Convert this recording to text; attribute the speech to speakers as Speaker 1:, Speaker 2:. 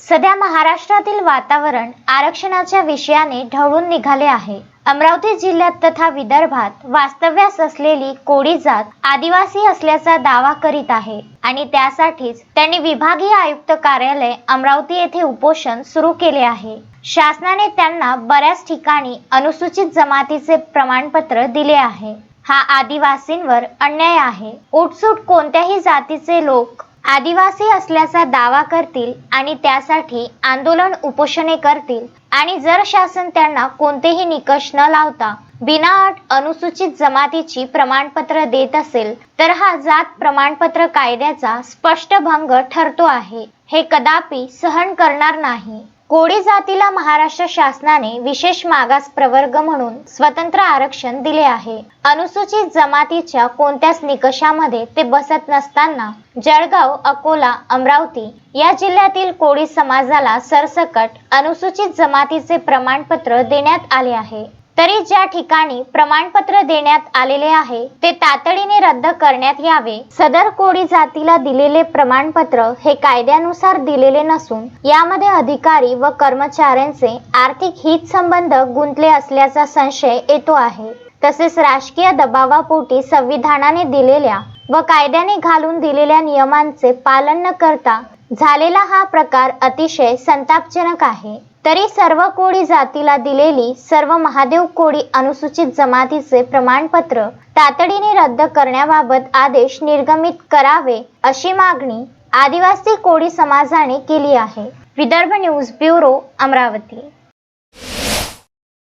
Speaker 1: सध्या महाराष्ट्रातील वातावरण आरक्षणाच्या विषयाने ढवळून निघाले आहे. अमरावती जिल्ह्यात तथा विदर्भात वास्तव्यास असलेली कोळी जात आदिवासी असल्याचा दावा करीत आहे आणि त्यासाठीच त्यांनी विभागीय आयुक्त कार्यालय अमरावती येथे उपोषण सुरू केले आहे. शासनाने त्यांना बऱ्याच ठिकाणी अनुसूचित जमातीचे प्रमाणपत्र दिले आहे. हा आदिवासींवर अन्याय आहे. उठसूट कोणत्याही जातीचे लोक आदिवासी असल्याचा दावा करतील आणि त्यासाठी आंदोलन उपोषणे करतील. आणि जर शासन त्यांना कोणतेही निकष न लावता बिनाअट अनुसूचित जमातीची प्रमाणपत्र देत असेल तर हा जात प्रमाणपत्र कायद्याचा स्पष्ट भंग ठरतो आहे. हे कदापि सहन करणार नाही. कोळी जातीला महाराष्ट्र शासनाने विशेष मागास प्रवर्ग म्हणून स्वतंत्र आरक्षण दिले आहे. अनुसूचित जमातीच्या कोणत्याच निकषामध्ये ते बसत नसताना जळगाव अकोला अमरावती या जिल्ह्यातील कोळी समाजाला सरसकट अनुसूचित जमातीचे प्रमाणपत्र देण्यात आले आहे. तरी ज्या ठिकाणी प्रमाणपत्र देण्यात आलेले आहे ते तातडीने रद्द करण्यात यावे. सदर कोळी जातीला दिलेले प्रमाणपत्र हे कायद्यानुसार दिलेले नसून यामध्ये अधिकारी व कर्मचाऱ्यांचे आर्थिक हित संबंध गुंतले असल्याचा संशय येतो आहे. तसेच राजकीय दबावापोटी संविधानाने दिलेल्या व कायद्याने घालून दिलेल्या नियमांचे पालन न करता झालेला हा प्रकार अतिशय संतापजनक आहे. तरी सर्व कोळी जातीला दिलेली सर्व महादेव कोळी अनुसूचित जमातीचे प्रमाणपत्र तातडीने रद्द करण्याबाबत आदेश निर्गमित करावे अशी मागणी आदिवासी कोळी समाजाने केली आहे. Vidarbha news bureau Amravati.